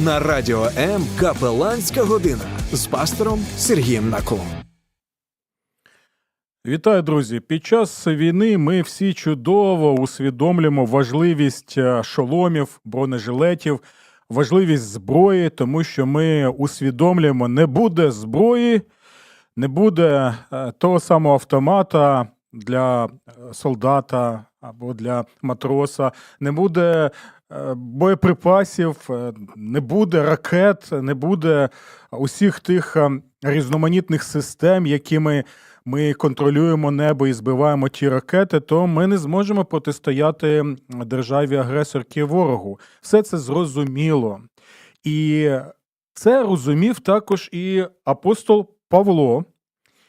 на радіо М Капеланська година з пастором Сергієм Наколом. Вітаю, друзі! Під час війни ми всі чудово усвідомлюємо важливість е, шоломів, бронежилетів, важливість зброї, тому що ми усвідомлюємо, не буде зброї, не буде е, того самого автомата для е, солдата або для матроса, не буде боєприпасів, е, не буде ракет, не буде усіх тих е, різноманітних систем, якими ми контролюємо небо і збиваємо ті ракети, то ми не зможемо протистояти державі агресорки ворогу. Все це зрозуміло. І це розумів також і апостол Павло,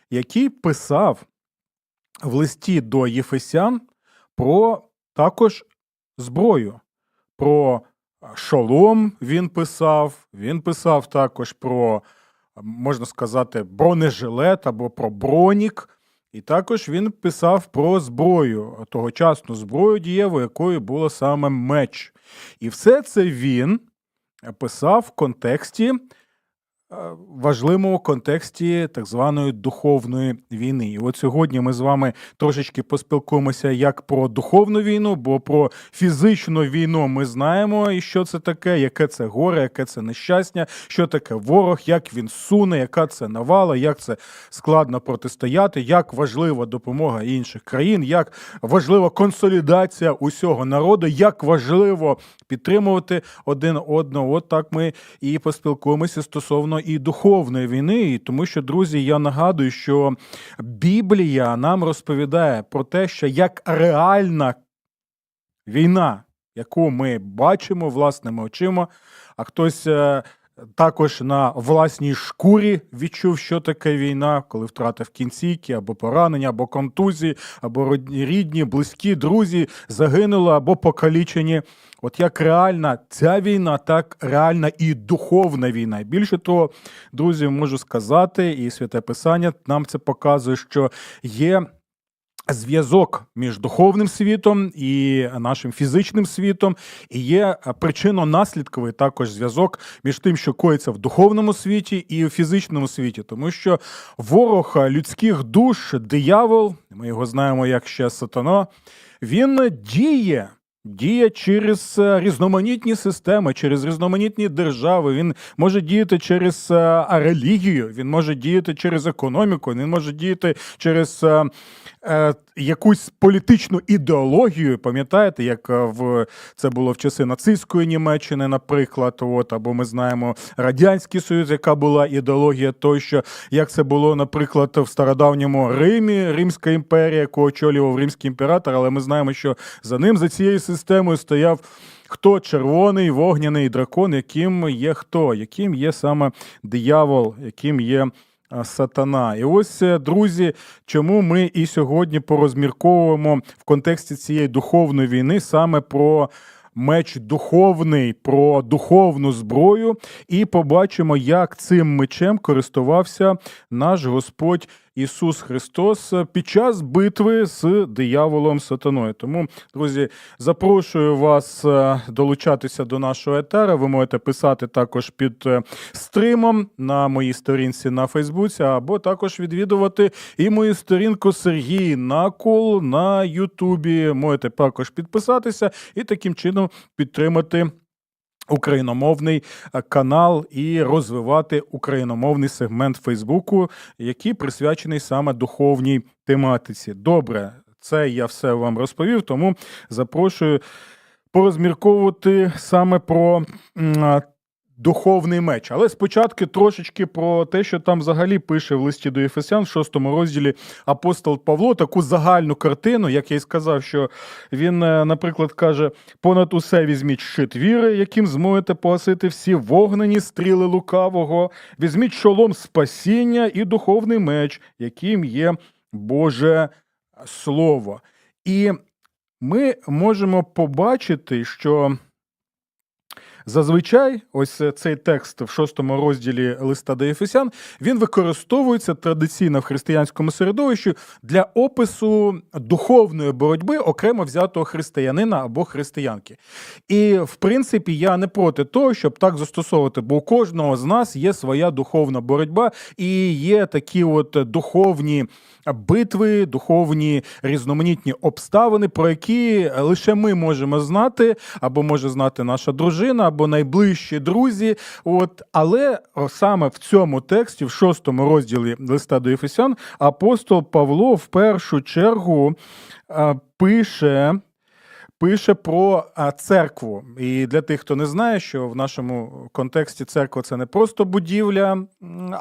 який писав в листі до Єфесян про також зброю, про шолом він писав, він писав також про можна сказати, бронежилет або про бронік. І також він писав про зброю, тогочасну зброю дієву, якою було саме меч. І все це він писав в контексті, важливому контексті так званої духовної війни. І от сьогодні ми з вами трошечки поспілкуємося як про духовну війну, бо про фізичну війну ми знаємо, і що це таке, яке це горе, яке це нещастя, що таке ворог, як він суне, яка це навала, як це складно протистояти, як важлива допомога інших країн, як важлива консолідація усього народу, як важливо підтримувати один одного. От так ми і поспілкуємося стосовно і духовної війни. Тому що, друзі, я нагадую, що Біблія нам розповідає про те, що як реальна війна, яку ми бачимо власними очима, а хтось. Також на власній шкурі відчув, що таке війна, коли втратив кінцівки, або поранення, або контузії, або рідні, близькі, друзі загинули або покалічені. От як реальна ця війна, так реальна і духовна війна. Більше того, друзі, можу сказати, і святе писання нам це показує, що є. Зв'язок між духовним світом і нашим фізичним світом, і є причинно-наслідковий також зв'язок між тим, що коїться в духовному світі і в фізичному світі, тому що ворог людських душ, диявол, ми його знаємо як ще сатана, він діє. Діє через е, різноманітні системи, через різноманітні держави. Він може діяти через е, релігію, він може діяти через економіку, він може діяти через е, якусь політичну ідеологію. Пам'ятаєте, як е, в це було в часи нацистської Німеччини, наприклад, от або ми знаємо радянський союз, яка була ідеологія тощо, як це було, наприклад, в стародавньому Римі, Римська імперія, яку очолював римський імператор. Але ми знаємо, що за ним за цією системою стояв. Хто червоний вогняний дракон, яким є хто, яким є саме диявол, яким є сатана. І ось, е, друзі, чому ми і сьогодні порозмірковуємо в контексті цієї духовної війни саме про. Меч духовний про духовну зброю, і побачимо, як цим мечем користувався наш Господь Ісус Христос під час битви з дияволом сатаною. Тому, друзі, запрошую вас е, долучатися до нашого етера. Ви можете писати також під е, стримом на моїй сторінці на Фейсбуці, або також відвідувати і мою сторінку Сергій Накол на Ютубі. Можете також підписатися і таким чином підтримати. Україномовний е, канал і розвивати україномовний сегмент Фейсбуку, який присвячений саме духовній тематиці. Добре, це я все вам розповів, тому запрошую порозмірковувати саме про духовний меч. Але спочатку трошечки про те, що там взагалі пише в листі до Єфесян в шостому розділі апостол Павло, таку загальну картину, як я й сказав, що він, е, наприклад, каже: понад усе візьміть щит віри, яким зможете погасити всі вогнені стріли лукавого, візьміть шолом спасіння і духовний меч, яким є Боже Слово. І ми можемо побачити, що Зазвичай, ось е, цей текст в шостому розділі листа до Єфесян, він використовується традиційно в християнському середовищі для опису духовної боротьби окремо взятого християнина або християнки. І в принципі я не проти того, щоб так застосовувати, бо у кожного з нас є своя духовна боротьба і є такі от духовні битви, духовні різноманітні обставини, про які лише ми можемо знати, або може знати наша дружина, або найближчі друзі. От, але саме в цьому тексті, в шостому розділі листа до Ефесян, апостол Павло в першу чергу пише. Пише про церкву. І для тих, хто не знає, що в нашому контексті церква це не просто будівля,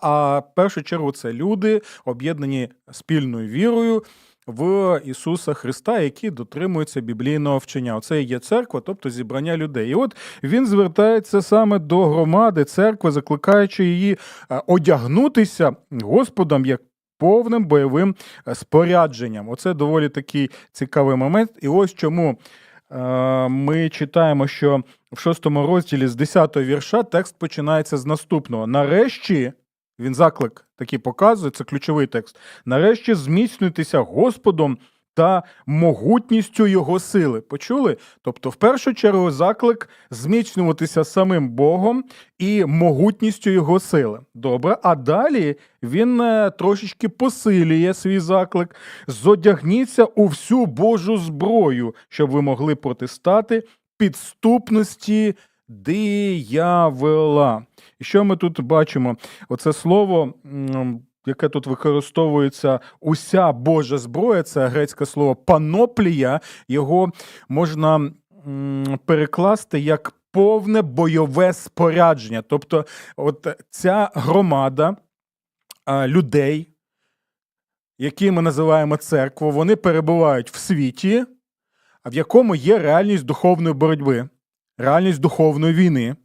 а в першу чергу це люди, об'єднані спільною вірою в Ісуса Христа, які дотримуються біблійного вчення. Оце і є церква, тобто зібрання людей. І от він звертається саме до громади церкви, закликаючи її е, одягнутися Господом як повним бойовим е, спорядженням. Оце доволі такий цікавий момент. І ось чому е, ми читаємо, що в шостому розділі з 10 вірша текст починається з наступного. Нарешті. Він заклик такий показує, це ключовий текст. Нарешті зміцнюйтеся Господом та могутністю Його сили. Почули? Тобто, в першу чергу, заклик зміцнюватися самим Богом і могутністю Його сили. Добре, а далі він е, трошечки посилює свій заклик. Зодягніться у всю Божу зброю, щоб ви могли протистати підступності диявола. І що ми тут бачимо? Оце слово, яке тут використовується уся Божа зброя, це грецьке слово паноплія. Його можна перекласти як повне бойове спорядження. Тобто, от ця громада людей, які ми називаємо церкву, вони перебувають в світі, в якому є реальність духовної боротьби, реальність духовної війни,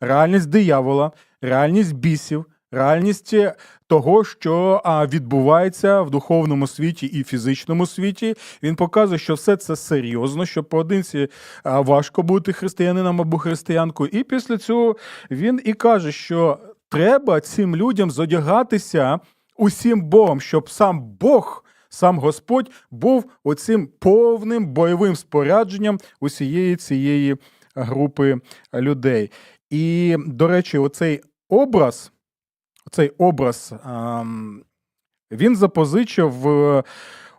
реальність диявола, реальність бісів, реальність е, того, що відбувається в духовному світі і фізичному світі. Він показує, що все це серйозно, що поодинці важко бути християнином або християнкою. І після цього він і каже, що треба цим людям зодягатися усім Богом, щоб сам Бог. Сам Господь був оцим повним бойовим спорядженням усієї цієї групи людей. І, до речі, оцей образ, цей образ, ем, він запозичив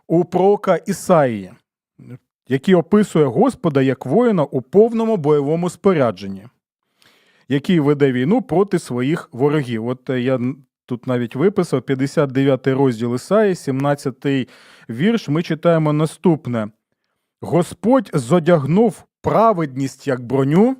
у пророка Ісаї, який описує Господа як воїна у повному бойовому спорядженні, який веде війну проти своїх ворогів. От е, я тут навіть виписав 59 розділ Ісаї, 17 вірш. Ми читаємо наступне: Господь зодягнув праведність як броню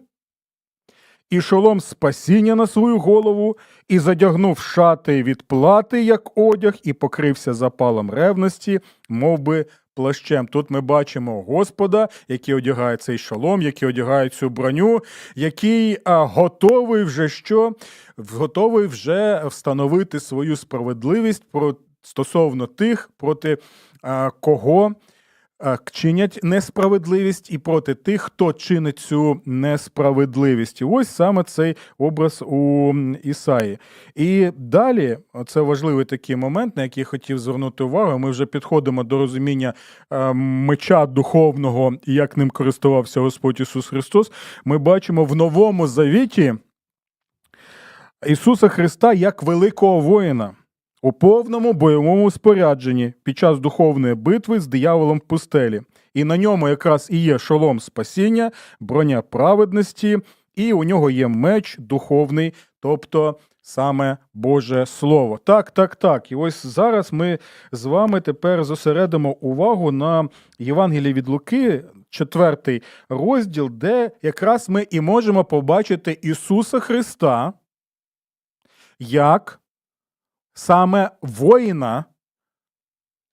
і шолом спасіння на свою голову, і задягнув шати від плати, як одяг, і покрився запалом ревності, мов би плащем. Тут ми бачимо Господа, який одягає цей шолом, який одягає цю броню, який а, готовий вже що? Готовий вже встановити свою справедливість про, стосовно тих, проти а, кого чинять несправедливість і проти тих, хто чинить цю несправедливість. І ось саме цей образ у Ісаї. І далі, це важливий такий момент, на який я хотів звернути увагу. Ми вже підходимо до розуміння е, меча духовного як ним користувався Господь Ісус Христос. Ми бачимо в новому завіті Ісуса Христа як великого воїна у повному бойовому спорядженні під час духовної битви з дияволом в пустелі. І на ньому якраз і є шолом спасіння, броня праведності, і у нього є меч духовний, тобто саме Боже Слово. Так, так, так. І ось зараз ми з вами тепер зосередимо увагу на Євангелії від Луки, четвертий розділ, де якраз ми і можемо побачити Ісуса Христа як саме воїна,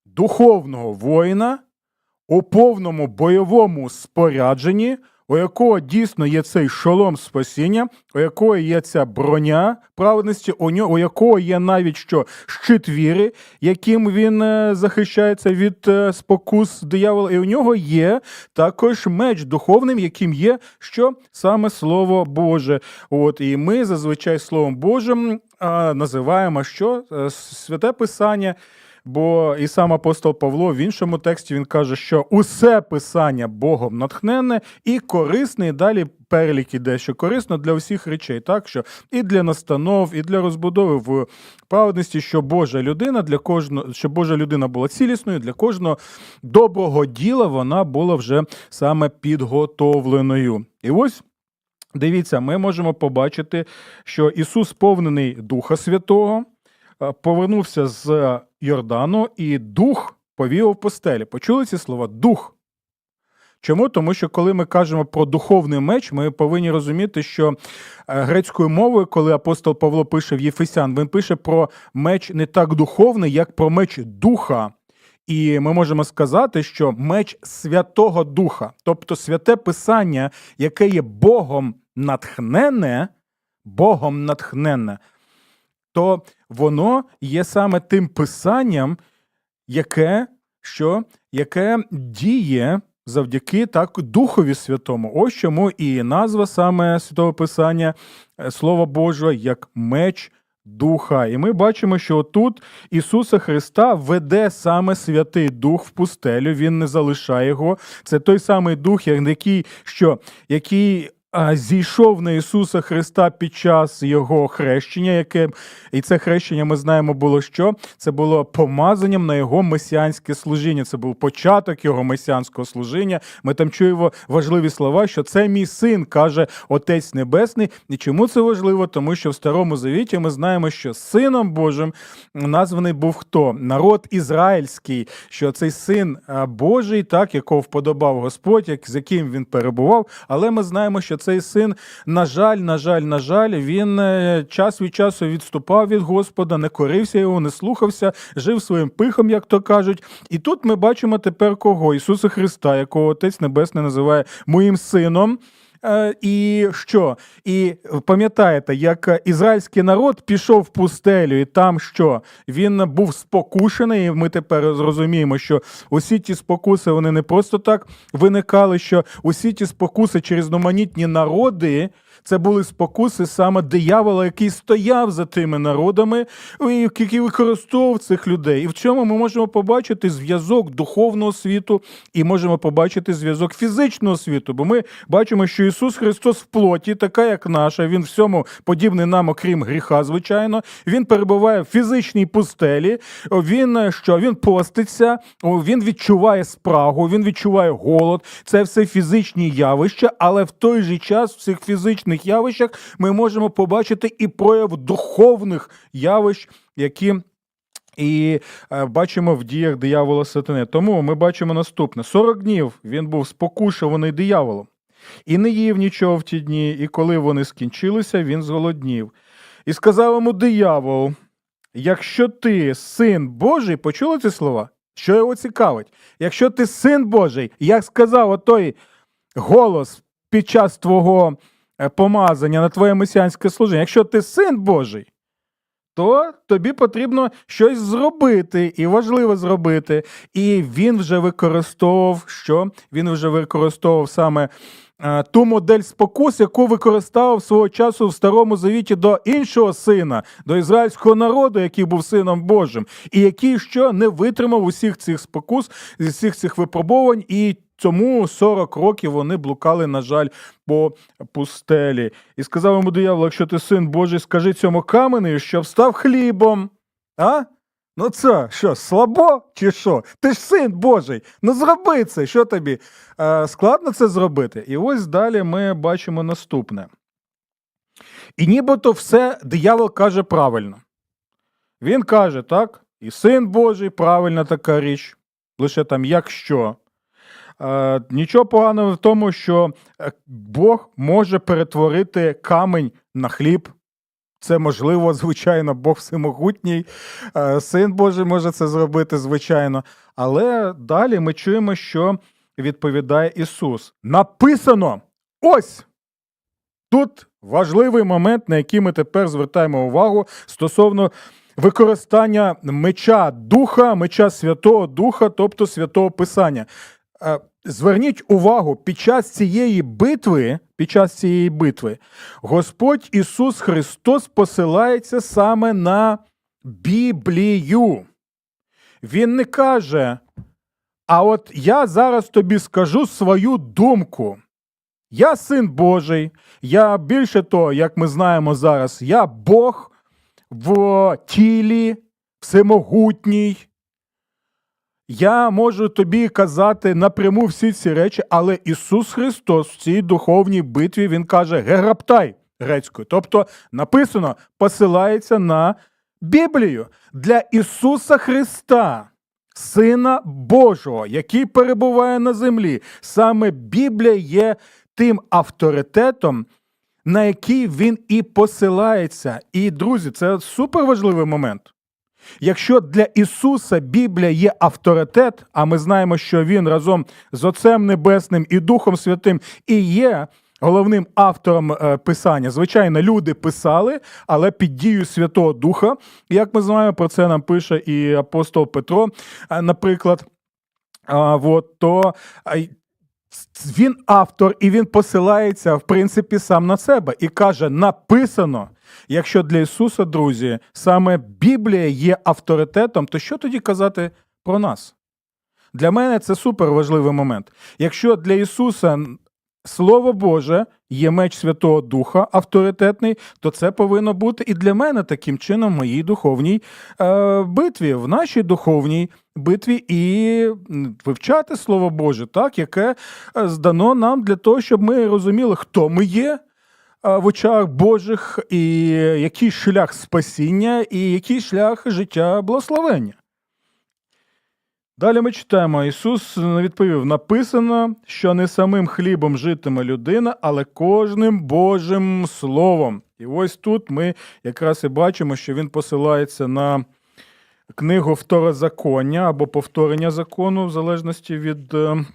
духовного воїна у повному бойовому спорядженні у якого дійсно є цей шолом спасіння, у якого є ця броня праведності, у нього, у якого є навіть що щит віри, яким він е, захищається від е, спокус диявола, і у нього є також меч духовним, яким є що саме Слово Боже. От і ми зазвичай Словом Божим називаємо що Е, святе Писання. Бо і сам апостол Павло в іншому тексті він каже, що усе писання Богом натхненне і корисне, і далі перелік іде, що корисно для всіх речей, так що і для настанов, і для розбудови в праведності, що Божа людина для кожного, щоб Божа людина була цілісною, для кожного доброго діла вона була вже саме підготовленою. І ось. Дивіться, ми можемо побачити, що Ісус, сповнений Духа Святого, е, повернувся з Йордану, і дух повів в постелі. Почули ці слова? Дух. Чому? Тому що коли ми кажемо про духовний меч, ми повинні розуміти, що е, грецькою мовою, коли апостол Павло пише в Єфесян, він пише про меч не так духовний, як про меч духа. І ми можемо сказати, що меч Святого Духа, тобто святе Писання, яке є Богом натхнене, Богом натхнене, то воно є саме тим писанням, яке, що, яке діє завдяки так Духові Святому. Ось чому і назва саме Святого Писання, е, Слова Божого, як меч Духа. І ми бачимо, що тут Ісуса Христа веде саме Святий Дух в пустелю, Він не залишає його. Це той самий Дух, який, що, який зійшов на Ісуса Христа під час Його хрещення, яке і це хрещення ми знаємо було що? Це було помазанням на його месіанське служіння. Це був початок його месіанського служіння. Ми там чуємо важливі слова, що це мій син, каже Отець Небесний. І чому це важливо? Тому що в Старому Завіті ми знаємо, що сином Божим названий був хто? Народ ізраїльський, що цей син Божий, так якого вподобав Господь, як з яким він перебував. Але ми знаємо, що цей син, на жаль, на жаль, на жаль, він е, час від часу відступав від Господа, не корився його, не слухався, жив своїм пихом, як то кажуть. І тут ми бачимо тепер кого? Ісуса Христа, якого Отець Небесний називає моїм сином. Е, І що? І пам'ятаєте, як ізраїльський народ пішов в пустелю, і там що? Він був спокушений, і ми тепер зрозуміємо, що усі ті спокуси вони не просто так виникали, що усі ті спокуси через номанітні народи. Це були спокуси саме диявола, який стояв за тими народами, який використовував цих людей. І в чому ми можемо побачити зв'язок духовного світу і можемо побачити зв'язок фізичного світу. Бо ми бачимо, що Ісус Христос в плоті, така як наша, Він всьому подібний нам, окрім гріха, звичайно. Він перебуває в фізичній пустелі. Він е, що він поститься, він відчуває спрагу, він відчуває голод. Це все фізичні явища, але в той же час в цих фізичних явищах ми можемо побачити і прояв духовних явищ, які. І е, бачимо в діях диявола сатани. Тому ми бачимо наступне: 40 днів він був спокушуваний дияволом, і не їв нічого в ті дні, і коли вони скінчилися, він зголоднів. І сказав йому диявол: якщо ти син Божий, почули ці слова? Що його цікавить? Якщо ти син Божий, як сказав отой голос під час твого помазання на твоє месіанське служення, якщо ти син Божий, то тобі потрібно щось зробити, і важливо зробити. І він вже використовував що? Він вже використовував саме е, ту модель спокус, яку використовував свого часу в Старому Завіті до іншого сина, до ізраїльського народу, який був сином Божим, і який що не витримав усіх цих спокус, усіх цих випробувань. і Тому 40 років вони блукали, на жаль, по пустелі. І сказав йому диявол, якщо ти син Божий, скажи цьому каменю, що встав хлібом. А? Ну це що, слабо чи що? Ти ж син Божий. Ну зроби це. Що тобі? Е, складно це зробити. І ось далі ми бачимо наступне. І нібито все диявол каже правильно. Він каже, так, і син Божий, правильна така річ. Лише там якщо. Е, нічого поганого в тому, що е, Бог може перетворити камінь на хліб. Це можливо, звичайно, Бог всемогутній, Е, син Божий може це зробити, звичайно. Але далі ми чуємо, що відповідає Ісус. Написано: Ось тут важливий момент, на який ми тепер звертаємо увагу стосовно використання меча Духа, меча Святого Духа, тобто Святого Писання. Е, Зверніть увагу, під час цієї битви, під час цієї битви, Господь Ісус Христос посилається саме на Біблію. Він не каже, а от я зараз тобі скажу свою думку. Я син Божий, я більше того, як ми знаємо зараз, я Бог в тілі, всемогутній. Я можу тобі казати напряму всі ці речі, але Ісус Христос в цій духовній битві Він каже гераптай грецькою. Тобто написано, посилається на Біблію для Ісуса Христа, Сина Божого, який перебуває на землі. Саме Біблія є тим авторитетом, на який він і посилається. І, друзі, це суперважливий момент. Якщо для Ісуса Біблія є авторитет, а ми знаємо, що Він разом з Отцем Небесним і Духом Святим і є головним автором е, Писання. Звичайно, люди писали, але під дією Святого Духа, як ми знаємо, про це нам пише і апостол Петро, е, наприклад. А, вот, то він автор, і він посилається, в принципі, сам на себе і каже: написано. Якщо для Ісуса, друзі, саме Біблія є авторитетом, то що тоді казати про нас? Для мене це супер важливий момент. Якщо для Ісуса Слово Боже є меч Святого Духа авторитетний, то це повинно бути і для мене таким чином в моїй духовній е, битві, в нашій духовній битві і вивчати Слово Боже, так, яке е, здано нам для того, щоб ми розуміли, хто ми є е, в очах Божих, і який шлях спасіння, і який шлях життя благословення. Далі ми читаємо: Ісус відповів: написано, що не самим хлібом житиме людина, але кожним Божим Словом. І ось тут ми якраз і бачимо, що він посилається на книгу Второзаконня або повторення закону, в залежності від е,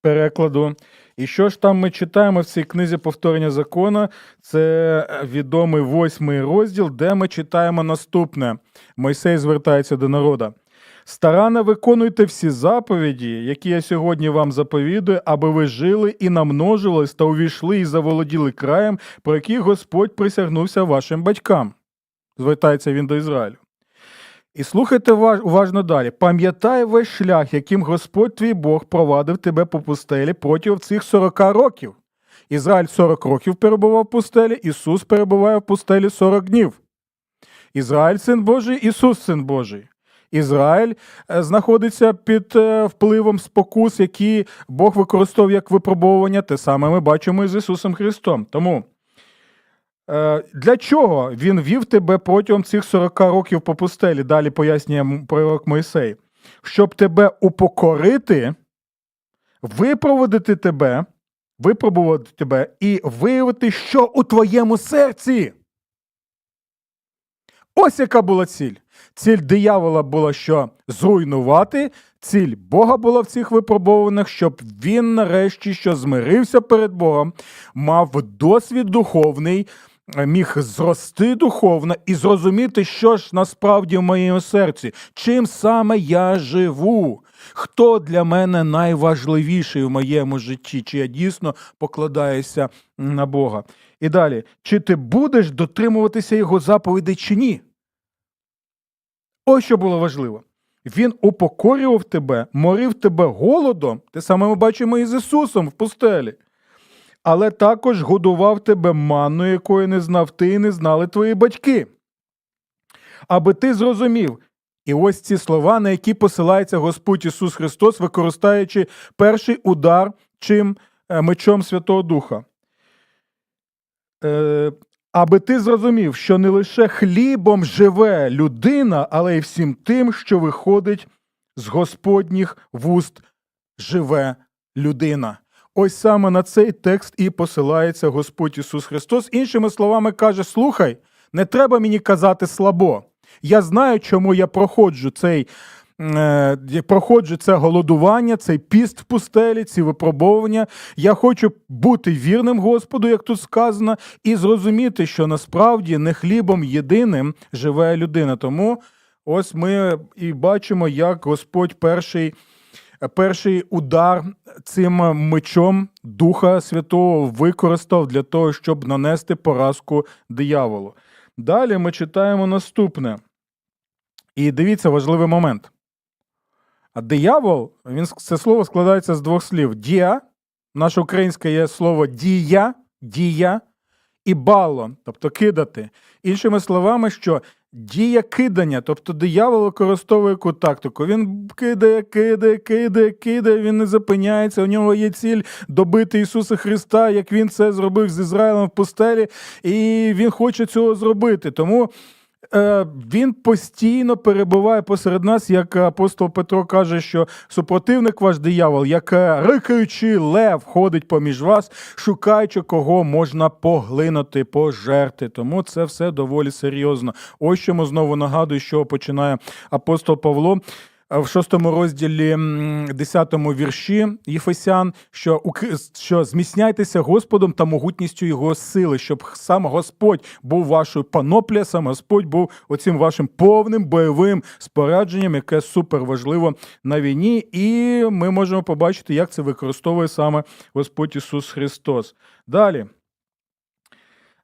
перекладу. І що ж там ми читаємо в цій книзі повторення закону? Це відомий восьмий розділ, де ми читаємо наступне. Мойсей звертається до народа. Старанно виконуйте всі заповіді, які я сьогодні вам заповідую, аби ви жили і намножились та увійшли і заволоділи краєм, про який Господь присягнувся вашим батькам. Звертається він до Ізраїлю. І слухайте уважно далі. Пам'ятай весь шлях, яким Господь твій Бог провадив тебе по пустелі протягом цих 40 років. Ізраїль 40 років перебував в пустелі, Ісус перебуває в пустелі 40 днів. Ізраїль син Божий, Ісус син Божий. Ізраїль е, знаходиться під е, впливом спокус, які Бог використовує як випробовування. Те саме ми бачимо і з Ісусом Христом. Тому е, для чого Він вів тебе протягом цих 40 років по пустелі? Далі пояснює пророк Мойсей. Щоб тебе упокорити, випроводити тебе, випробувати тебе і виявити, що у твоєму серці. Ось яка була ціль. Ціль диявола була що зруйнувати, ціль Бога була в цих випробованих, щоб він нарешті що змирився перед Богом, мав досвід духовний, е, міг зрости духовно і зрозуміти, що ж насправді в моєму серці, чим саме я живу. Хто для мене найважливіший в моєму житті? Чи я дійсно покладаюся на Бога? І далі, чи ти будеш дотримуватися його заповідей чи ні? Ось що було важливо. Він упокорював тебе, морив тебе голодом, те саме ми бачимо і з Ісусом в пустелі. Але також годував тебе манною, якої не знав ти і не знали твої батьки. Аби ти зрозумів. І ось ці слова, на які посилається Господь Ісус Христос, використаючи перший удар чим Е, мечом Святого Духа. Е, аби ти зрозумів, що не лише хлібом живе людина, але й всім тим, що виходить з Господніх вуст живе людина. Ось саме на цей текст і посилається Господь Ісус Христос. Іншими словами, каже: Слухай, не треба мені казати слабо. Я знаю, чому я проходжу цей проходжу це голодування, цей піст в пустелі, ці випробовування. Я хочу бути вірним Господу, як тут сказано, і зрозуміти, що насправді не хлібом єдиним живе людина. Тому ось ми і бачимо, як Господь перший. Перший удар цим мечом Духа Святого використав для того, щоб нанести поразку дияволу. Далі ми читаємо наступне. І дивіться важливий момент. А диявол, він, це слово складається з двох слів: дія, наше українське є слово дія, дія і бало, тобто кидати. Іншими словами, що дія кидання, тобто диявол використовує яку тактику. Він кидає, кидає, кидає, кидає, він не зупиняється. У нього є ціль добити Ісуса Христа, як він це зробив з Ізраїлем в пустелі, і він хоче цього зробити. Тому він постійно перебуває посеред нас, як апостол Петро каже, що супротивник ваш диявол, як рикаючи рикаючий лев, ходить поміж вас, шукаючи, кого можна поглинути, пожерти. Тому це все доволі серйозно. Ось чому знову нагадую, що починає апостол Павло. В шостому розділі, десятому вірші Єфесян, що, що зміцняйтеся Господом та могутністю Його сили, щоб сам Господь був вашою паноплія, сам Господь був оцим вашим повним бойовим спорядженням, яке супер важливо на війні. І ми можемо побачити, як це використовує саме Господь Ісус Христос. Далі.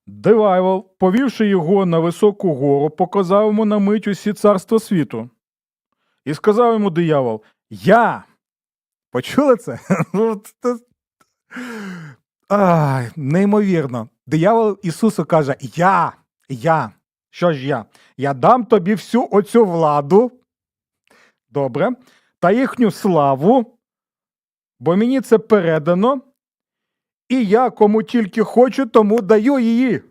Девайвол, повівши його на високу гору, показав йому на мить усі царства світу. І сказав йому диявол: Я. Почули це? Ну, Ай, неймовірно. Диявол Ісусу каже: Я, я. Що ж я? Я дам тобі всю оцю владу. Добре. Та їхню славу, бо мені це передано, і я кому тільки хочу, тому даю її.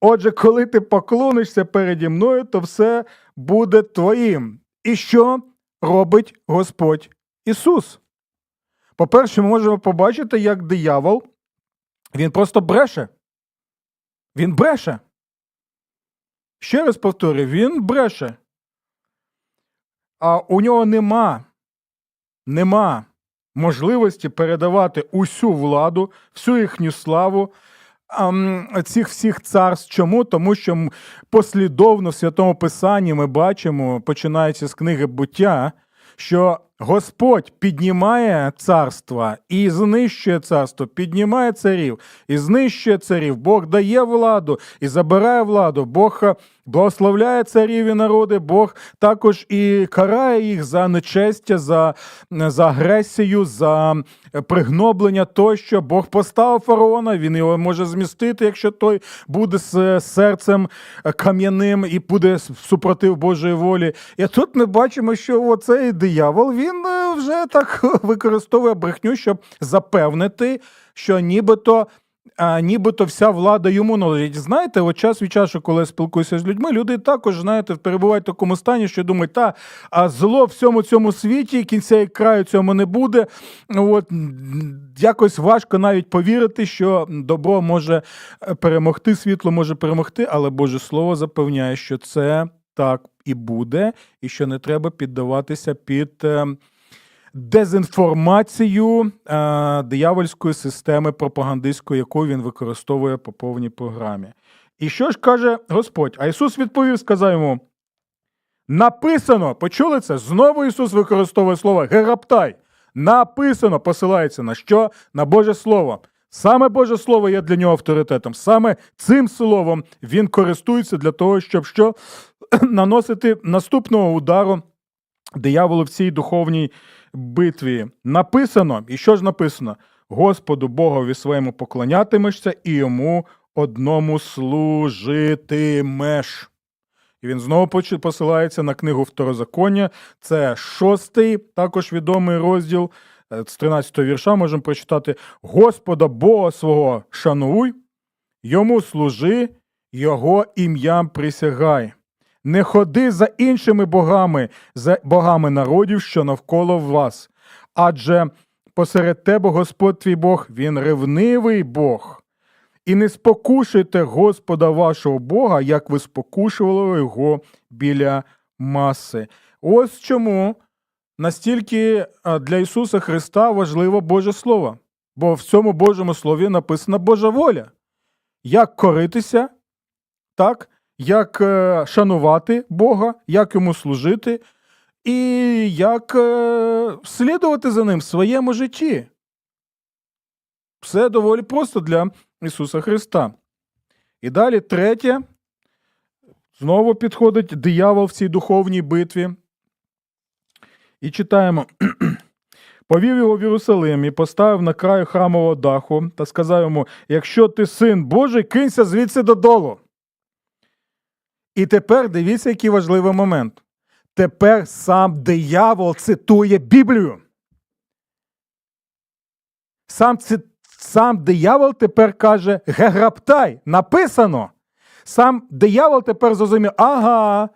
Отже, коли ти поклонишся переді мною, то все буде твоїм. І що робить Господь Ісус? По-перше, ми можемо побачити, як диявол, він просто бреше. Він бреше. Ще раз повторюю, він бреше. А у нього нема, нема можливості передавати усю владу, всю їхню славу цих всіх царств. Чому? Тому що послідовно в Святому Писанні ми бачимо, починаючи з книги буття, що Господь піднімає царства і знищує царство, піднімає царів і знищує царів. Бог дає владу і забирає владу. Бог е, благословляє царів і народи, Бог також і карає їх за нечестя, за, за агресію, за е, пригноблення тощо. Бог поставив фараона, він його може змістити, якщо той буде з е, серцем е, кам'яним і буде супротив Божої волі. І тут ми бачимо, що оцей диявол він е, вже так використовує брехню, щоб запевнити, що нібито. А нібито вся влада йому належить. Знаєте, от час від часу, коли я спілкуюся з людьми, люди також, знаєте, перебувають в такому стані, що думають, та а зло в всьому цьому світі, кінця і краю цьому не буде. От якось важко навіть повірити, що добро може е, перемогти, світло може перемогти, але Боже Слово запевняє, що це так і буде, і що не треба піддаватися під. е, дезінформацію е, диявольської системи пропагандистської, яку він використовує по повній програмі. І що ж каже Господь? А Ісус відповів, сказав йому: написано, почули це? Знову Ісус використовує слово гераптай. Написано, посилається на що? На Боже Слово. Саме Боже Слово є для нього авторитетом. Саме цим словом він користується для того, щоб що наносити наступного удару дияволу в цій духовній битві. Написано, і що ж написано? Господу Богові своєму поклонятимешся і йому одному служитимеш. І він знову посилається на книгу Второзаконня. Це шостий, також відомий розділ е, з 13 вірша можемо прочитати: Господа Бога свого шануй, йому служи, його ім'ям присягай. Не ходи за іншими богами, за богами народів, що навколо вас. Адже посеред тебе Господь твій Бог, він ревнивий Бог. І не спокушуйте Господа вашого Бога, як ви спокушували його біля маси. Ось чому настільки для Ісуса Христа важливо Боже Слово, бо в цьому Божому Слові написана Божа воля. Як коритися, так, як е, шанувати Бога, як йому служити, і як е, слідувати за ним в своєму житті. Все доволі просто для Ісуса Христа. І далі третє. Знову підходить диявол в цій духовній битві. І читаємо. Повів його в Єрусалим і поставив на краю храмового даху та сказав йому: Якщо ти син Божий, кинься звідси додолу. І тепер дивіться, який важливий момент. Тепер сам диявол цитує Біблію. Сам, ци... сам диявол тепер каже: Геграптай, написано. Сам диявол тепер зрозумів, ага,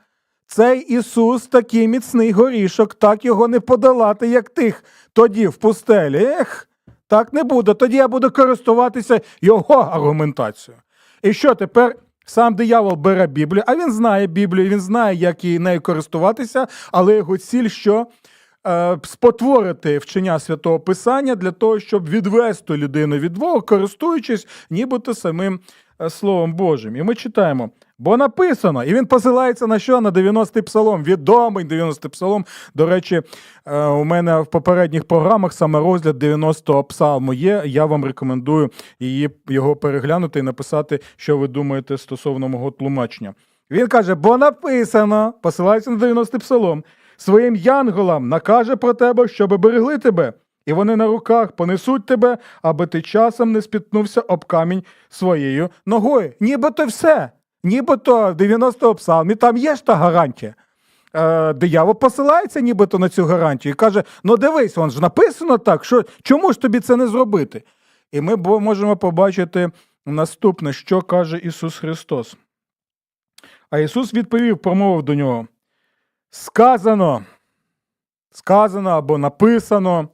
цей Ісус такий міцний горішок, так його не подолати, як тих тоді в пустелі. Ех, так не буде. Тоді я буду користуватися його аргументацією. І що тепер? Сам диявол бере Біблію, а він знає Біблію, він знає, як її нею користуватися, але його ціль, що е, спотворити вчення святого Писання для того, щоб відвести людину від Бога, користуючись нібито самим Словом Божим. І ми читаємо. Бо написано, і він посилається на що? На 90-й псалом. Відомий 90-й псалом. До речі, е, у мене в попередніх програмах саме розгляд 90-го псалму є. Я вам рекомендую її, його переглянути і написати, що ви думаєте стосовно мого тлумачення. Він каже: бо написано, посилається на 90-й псалом, своїм янголам накаже про тебе, щоб берегли тебе. І вони на руках понесуть тебе, аби ти часом не спітнувся об камінь своєю ногою. Нібито все. Нібито 90-го псалмі там є ж та гарантія. Е, диявол посилається нібито на цю гарантію і каже: ну дивись, вон ж написано так, що чому ж тобі це не зробити? І ми можемо побачити наступне, що каже Ісус Христос. А Ісус відповів, промовив до нього: Сказано, сказано або написано,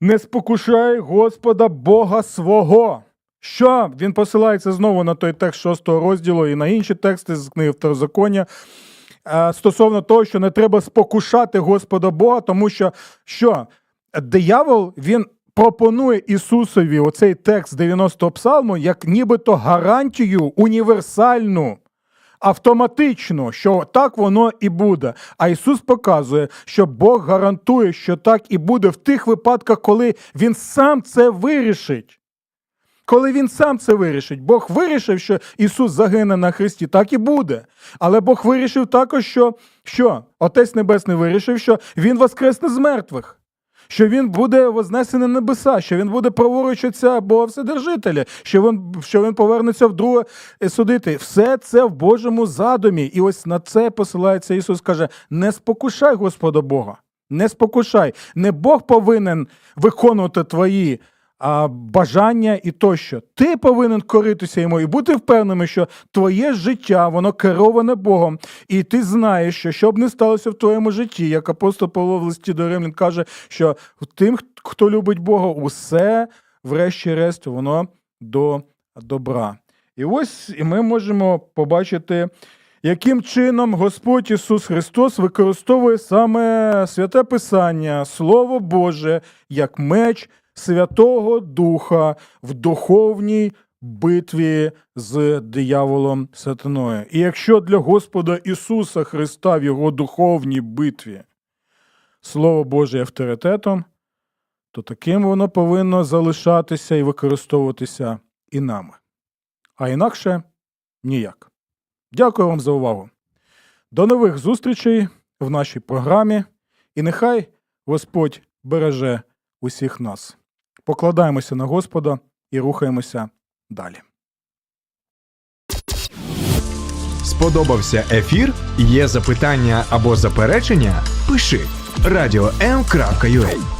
не спокушай Господа Бога свого. Що він посилається знову на той текст шостого розділу і на інші тексти з книги Второзаконня е, стосовно того, що не треба спокушати Господа Бога, тому що що диявол він пропонує Ісусові оцей текст 90-го псалму як нібито гарантію універсальну. Автоматично, що так воно і буде. А Ісус показує, що Бог гарантує, що так і буде в тих випадках, коли Він сам це вирішить. Коли він сам це вирішить, Бог вирішив, що Ісус загине на Христі, так і буде. Але Бог вирішив також, що, що Отець Небесний вирішив, що Він воскресне з мертвих, що Він буде вознесений на небеса, що Він буде праворуч Отця Бога Вседержителя, що він, що він повернеться вдруге судити. Все це в Божому задумі. І ось на це посилається Ісус каже: не спокушай Господа Бога. Не спокушай. Не Бог повинен виконувати твої а, бажання і тощо. Ти повинен коритися йому і бути впевненим, що твоє життя воно кероване Богом, і ти знаєш, що б не сталося в твоєму житті, як апостол Павло в листі до Римлян каже, що тим, хто любить Бога, усе, врешті-решт, воно до добра. І ось і ми можемо побачити. Яким чином Господь Ісус Христос використовує саме святе Писання, Слово Боже, як меч Святого Духа в духовній битві з дияволом сатаною. І якщо для Господа Ісуса Христа в його духовній битві Слово Боже авторитетом, то таким воно повинно залишатися і використовуватися і нами. А інакше ніяк. Дякую вам за увагу. До нових зустрічей в нашій програмі, і нехай Господь береже усіх нас. Покладаємося на Господа і рухаємося далі. Сподобався ефір? Є запитання або заперечення? Пиши радіом.ua